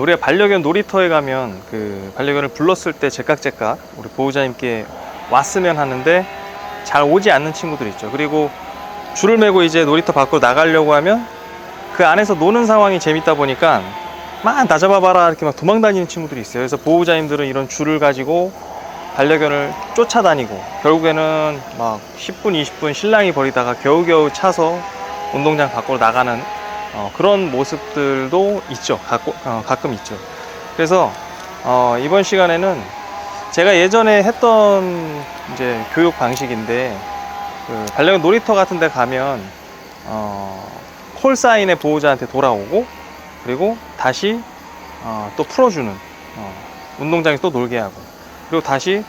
우리가 반려견 놀이터에 가면 그 반려견을 불렀을 때 제깍제깍 우리 보호자님께 왔으면 하는데 잘 오지 않는 친구들 있죠. 그리고 줄을 메고 이제 놀이터 밖으로 나가려고 하면 그 안에서 노는 상황이 재밌다 보니까 막 나 잡아봐라 이렇게 막 도망다니는 친구들이 있어요. 그래서 보호자님들은 이런 줄을 가지고 반려견을 쫓아다니고 결국에는 막 10분, 20분 신랑이 버리다가 겨우겨우 차서 운동장 밖으로 나가는 어, 그런 모습들도 있죠. 가끔, 어, 가끔 있죠. 그래서 어, 이번 시간에는 제가 예전에 했던 이제 교육 방식인데 그 반려견 놀이터 같은 데 가면 어, 콜 사인의 보호자한테 돌아오고 그리고 다시 어, 또 풀어주는 어, 운동장에 또 놀게 하고 그리고 다시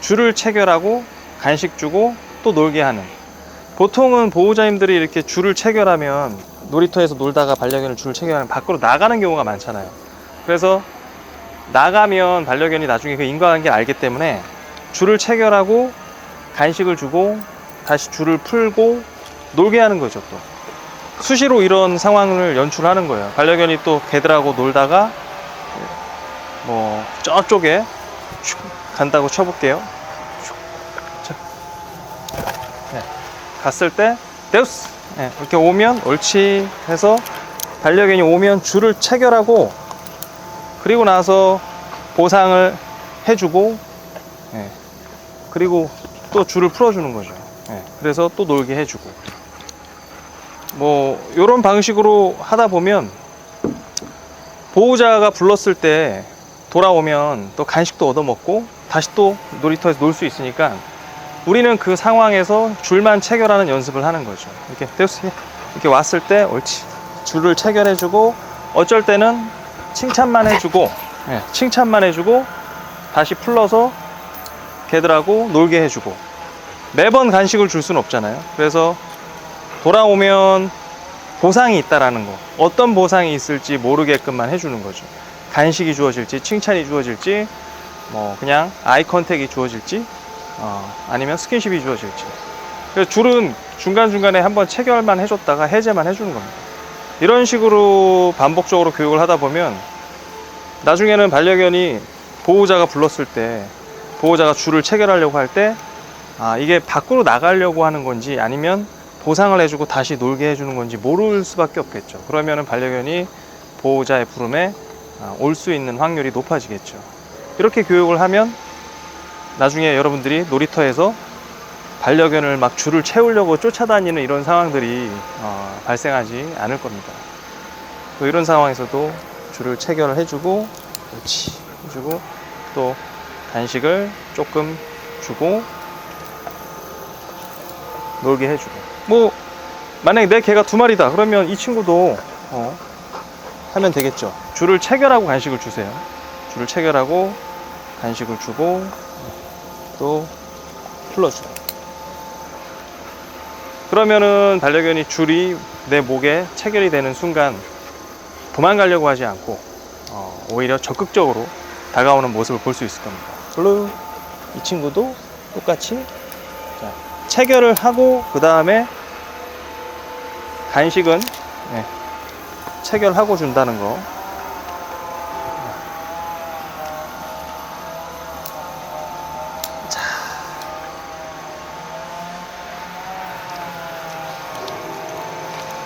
줄을 체결하고 간식 주고 또 놀게 하는 보통은 보호자님들이 이렇게 줄을 체결하면 놀이터에서 놀다가 반려견을 줄을 체결하면 밖으로 나가는 경우가 많잖아요. 그래서 나가면 반려견이 나중에 그 인과관계를 알기 때문에 줄을 체결하고 간식을 주고 다시 줄을 풀고 놀게 하는 거죠 또. 수시로 이런 상황을 연출하는 거예요. 반려견이 또 개들하고 놀다가 뭐 저쪽에 슉 간다고 쳐볼게요. 네. 갔을 때 데우스 네, 이렇게 오면 옳지 해서 반려견이 오면 줄을 체결하고 그리고 나서 보상을 해주고 예, 그리고 또 줄을 풀어주는 거죠. 예, 그래서 또 놀게 해주고 뭐 이런 방식으로 하다 보면 보호자가 불렀을 때 돌아오면 또 간식도 얻어먹고 다시 또 놀이터에서 놀 수 있으니까 우리는 그 상황에서 줄만 체결하는 연습을 하는 거죠. 이렇게 됐어. 이렇게 왔을 때 옳지. 줄을 체결해주고 어쩔 때는 칭찬만 해주고 예, 칭찬만 해주고 다시 풀러서 걔들하고 놀게 해주고 매번 간식을 줄 수는 없잖아요. 그래서 돌아오면 보상이 있다라는 거. 어떤 보상이 있을지 모르게끔만 해주는 거죠. 간식이 주어질지 칭찬이 주어질지 뭐 그냥 아이 컨택이 주어질지 어, 아니면 스킨십이 주어질지. 그래서 줄은 중간중간에 한번 체결만 해줬다가 해제만 해주는 겁니다. 이런 식으로 반복적으로 교육을 하다 보면 나중에는 반려견이 보호자가 불렀을 때 보호자가 줄을 체결하려고 할 때 아, 이게 밖으로 나가려고 하는 건지 아니면 보상을 해주고 다시 놀게 해주는 건지 모를 수밖에 없겠죠. 그러면은 반려견이 보호자의 부름에 아, 올수 있는 확률이 높아지겠죠. 이렇게 교육을 하면 나중에 여러분들이 놀이터에서 반려견을 막 줄을 채우려고 쫓아다니는 이런 상황들이 어, 발생하지 않을 겁니다. 또 이런 상황에서도 줄을 체결을 해주고, 그렇지, 해주고, 또 간식을 조금 주고, 놀게 해주고. 뭐, 만약에 내 개가 두 마리다. 그러면 이 친구도, 어, 하면 되겠죠. 줄을 체결하고 간식을 주세요. 줄을 체결하고 간식을 주고, 또 풀어주고. 그러면은 반려견이 줄이 내 목에 체결이 되는 순간 도망가려고 하지 않고 어, 오히려 적극적으로 다가오는 모습을 볼 수 있을 겁니다. 이 친구도 똑같이 자, 체결을 하고 그 다음에 간식은 네, 체결하고 준다는 거.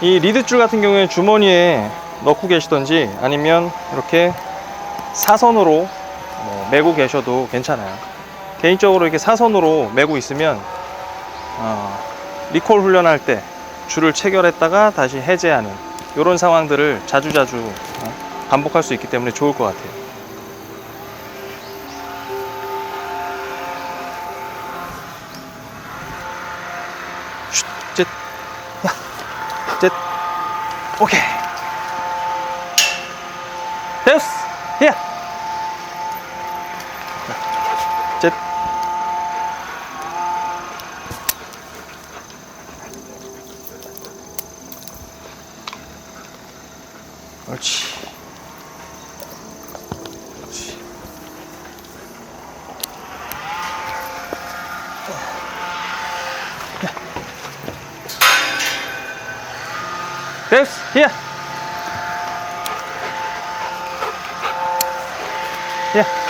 이 리드줄 같은 경우에 주머니에 넣고 계시던지 아니면 이렇게 사선으로 뭐 메고 계셔도 괜찮아요. 개인적으로 이렇게 사선으로 메고 있으면 어, 리콜 훈련할 때 줄을 체결했다가 다시 해제하는 이런 상황들을 자주자주 어, 반복할 수 있기 때문에 좋을 것 같아요. 야, 쯧, 오케이. 됐어. 야. 쯧. Chris, hier. Hier.